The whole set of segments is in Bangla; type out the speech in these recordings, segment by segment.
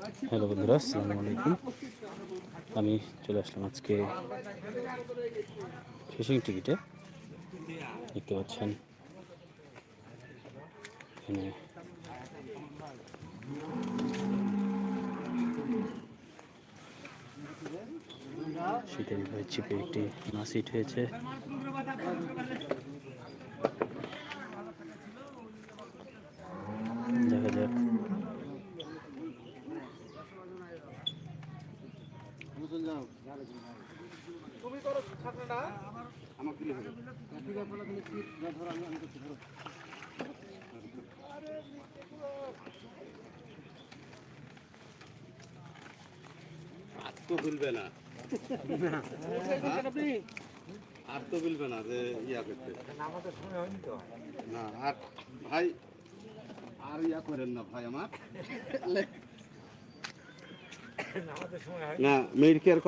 হ্যালো বন্ধুরা, আসসালামু আলাইকুম। আমি চলে আসলাম আজকে ফিশিং টিকিটে। দেখতে পাচ্ছেন, এখানে শীতের চিপে একটি মাছ হয়েছে দেখা যাক আর তো ভুলবে না। আর ভুলবে না যে ইয়া করতে। না, আর ভাই, আর ইয়া করেন না ভাই আমার। না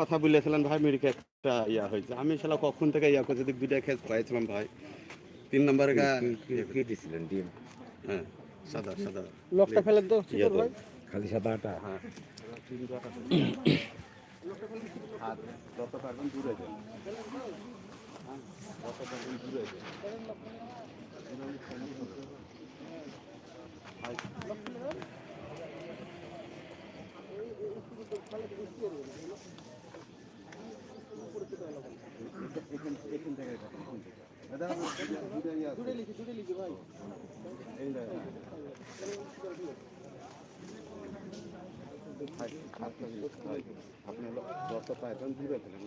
কথা বলেছিলেন ভাই, মেরিকে একটা ইয়া হয়েছে। আমি সেটা কখন থেকে ইয়া করছি দুইটা খেস পাইছিলাম ভাই। তিন নম্বরে গা কি দিছিলেন ডিম? হ্যাঁ সাদা সাদা। লকটা ফেলেন তো খালি সাদা আটা হ্যাঁ আর যত পারবেন দূরে যান হ্যাঁ, যত পারবেন দূরে যান আপনি যত পারবেন দূরে ফেলেন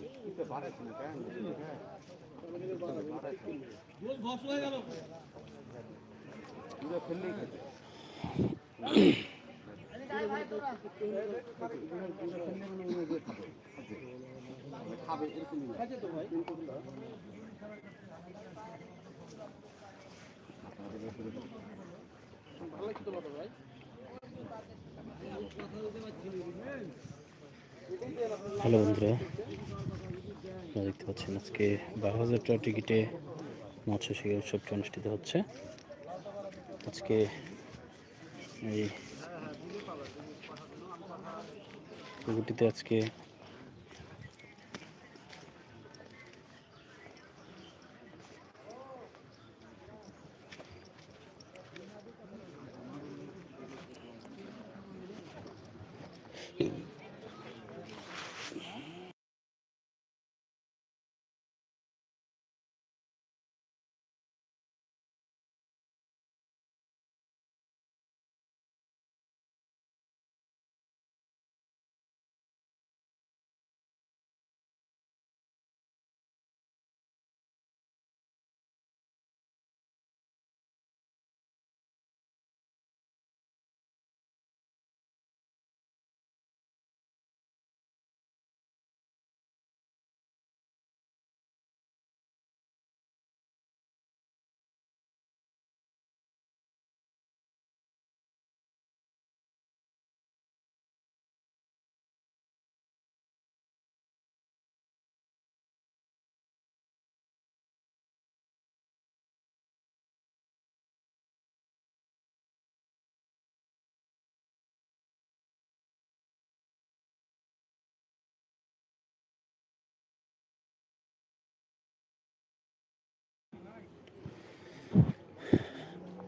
দিতে হ্যালো বন্ধুরা দেখতে পাচ্ছেন আজকে বারো হাজার টাকা টিকিটে মৎস্য শিকার উৎসবটি অনুষ্ঠিত হচ্ছে। আজকে এই পুকুরটিতে আজকে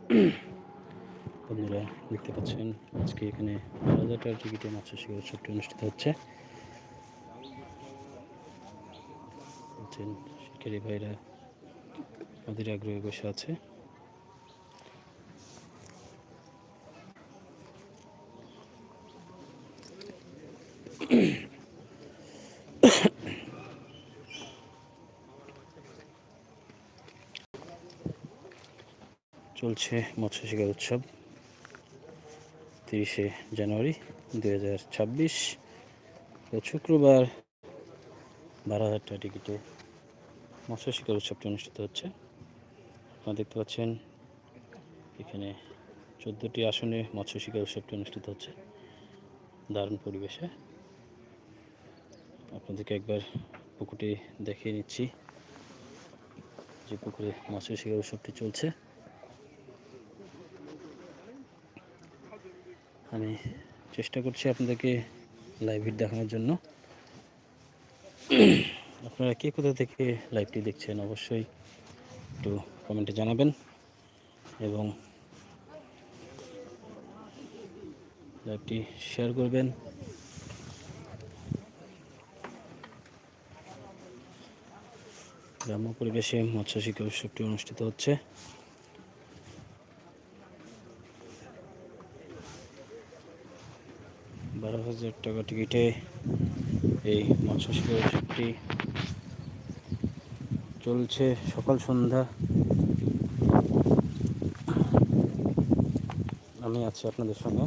বন্ধুরা, দেখতে পাচ্ছেন, আজকে এখানে হাজার টিকিটে মাছ শিকার উৎসবটি অনুষ্ঠিত হচ্ছে। শিকারী ভাইরা আমাদের আগ্রহে বসে আছে। চলছে মৎস্য শিকার উৎসব। তিরিশে জানুয়ারি দু হাজার ছাব্বিশ শুক্রবার বারো হাজার টাকা টিকিটে মৎস্য শিকার উৎসবটি অনুষ্ঠিত হচ্ছে। আপনারা দেখতে পাচ্ছেন, এখানে চোদ্দোটি আসনে মৎস্য শিকার উৎসবটি অনুষ্ঠিত হচ্ছে। দারুণ পরিবেশে। আপনাদেরকে একবার পুকুরটি দেখিয়ে নিচ্ছি যে পুকুরে মৎস্য শিকার উৎসবটি চলছে। আমি চেষ্টা করছি আপনাদেরকে লাইভ ভিড দেখানোর জন্য। আপনারা কে কোথা থেকে লাইভটি দেখছেন অবশ্যই একটু কমেন্টে জানাবেন এবং লাইভটি শেয়ার করবেন। গ্রাম্য পরিবেশে মৎস্য শিক্ষা উৎসবটি অনুষ্ঠিত হচ্ছে। বারো হাজার টাকা টিকিটে এই মৎস্য উৎসবটি চলছে সকাল সন্ধ্যা। আমি আছি আপনাদের সঙ্গে।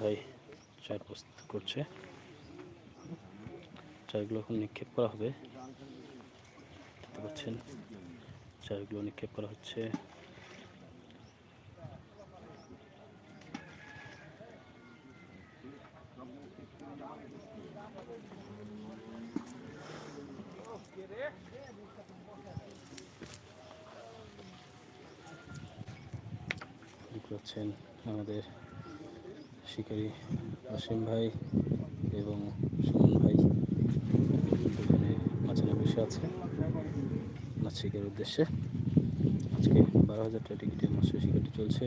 ভাই চার প্রস্তুত করছে। চারগুলো এখন নিক্ষেপ করা হবে। দেখতে পাচ্ছেন চারগুলো নিক্ষেপ করা হচ্ছে। আমাদের শিকারী অসীম ভাই এবং সুমন ভাই এখানে মাঝখানে বসে আছে মাছ শিকার উদ্দেশ্যে। আজকে বারো হাজার টাকা টিকিটে মৎস্য শিকারটি চলছে।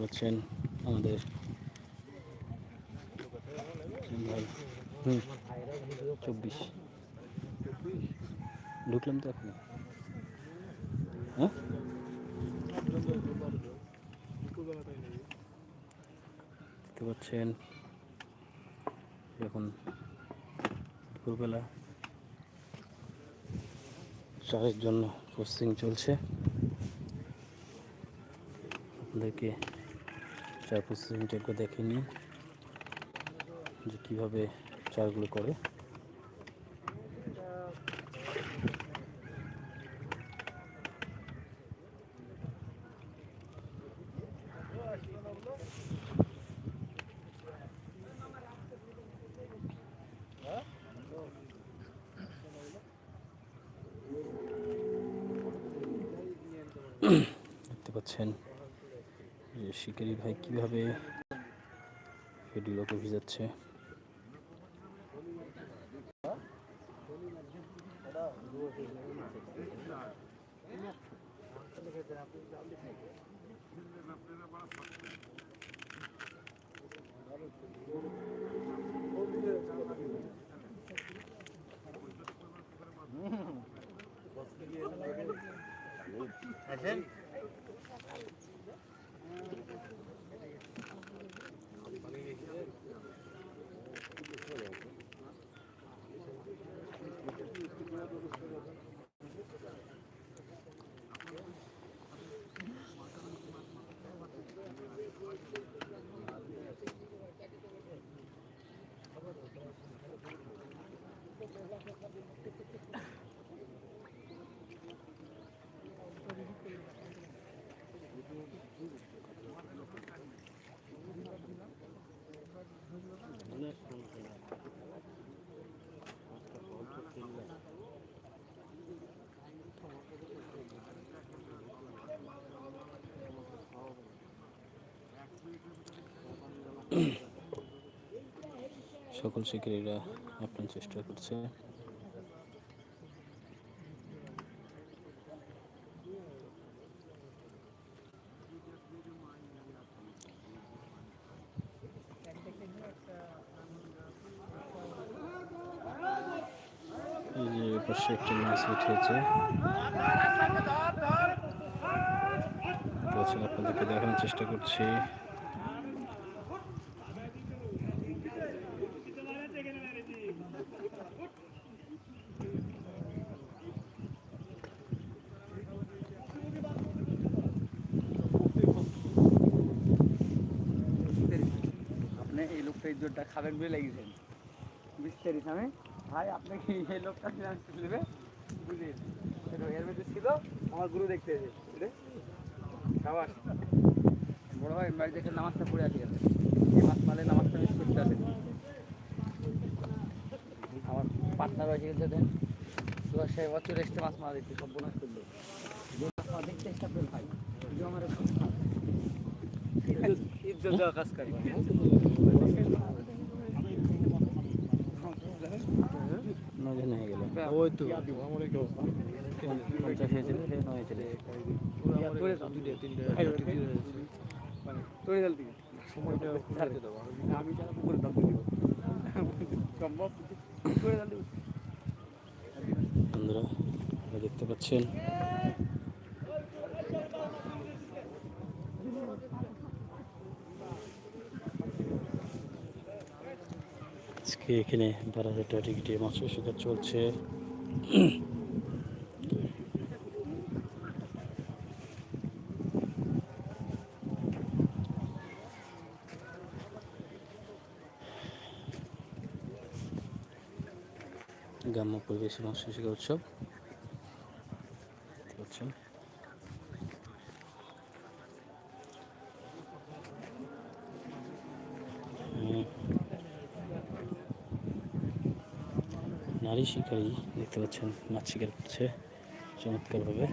পাচ্ছেন আমাদের। চব্বিশ। ঢুকলাম তো এখন হ্যাঁ? দেখতে পাচ্ছেন, এখন দুপুরবেলা চারের জন্য প্রসেসিং চলছে। আপনাদেরকে চার প্রসেসিংটা একবার দেখে নিই যে কীভাবে চারগুলো করে। দেখতে পাচ্ছেন। শিকারি ভাই কীভাবে ফেডিগুলোকে ভিজাচ্ছে সকল শিকারীরা আপনার চেষ্টা করছে। একটি তো আপনাদেরকে দেখানোর চেষ্টা করছি। খাবেন বলে লেগেছেন বুঝতে পারিস আমি? ভাই আপনি কি এই লোকটা ফিনান্স বুঝলেন এর মধ্যে ছিল আমার গুরু দেখতে এসে সাবাস। বড় ভাই বাড়ি দেখে নামাজটা পড়ে আসি আছে এই মাছ মালে নামাজটা মিস করতে আসেন আমার পার্টনার হয়েছে গেছে দেন দশ ছয় বছর এসছে মাছ মারা দেখতে সব বোনাস করল। দেখতে চেষ্টা করে ভাই। আমার ইজ্জত দেওয়া কাজ করে। নজন হয়ে গেল ওই তো। পঞ্চাশ হয়েছিল সে নয় বন্ধুরা দেখতে পাচ্ছেন আজকে এখানে বারো হাজার টাকা টিকিটে মৎস্য শিকার চলছে। গ্রাম্য পরিবেশে মৎস্য শিকার উৎসব। পাচ্ছেন? নারী শিকারী দেখতে পাচ্ছেন মাছ শিকার করছে চমৎকারভাবে।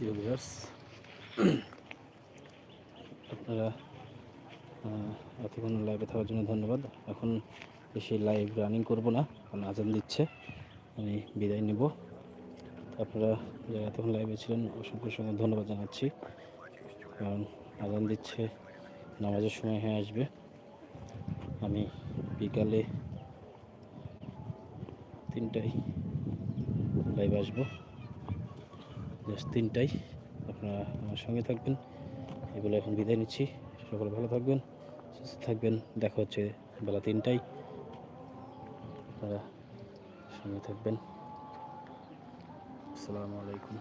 Viewers, আপনারা এতক্ষণ লাইভে থাকার জন্য ধন্যবাদ। এখন বেশি লাইভ রানিং করব না কারণ আজান দিচ্ছে আমি বিদায় নেব। আপনারা যারা এতক্ষণ লাইভে ছিলেন অসংখ্য অসংখ্য ধন্যবাদ জানাচ্ছি। কারণ আজান দিচ্ছে নামাজের সময় হয়ে আসবে। আমি বিকালে তিনটায় লাইভ আসব। জাস্ট তিনটাই। আপনারা আমার সঙ্গে থাকবেন। এগুলো এখন বিদায় নিচ্ছি। সকলে ভালো থাকবেন, সুস্থ থাকবেন। দেখা হচ্ছে বেলা তিনটায়। আপনারা সঙ্গে থাকবেন। আসসালামু আলাইকুম।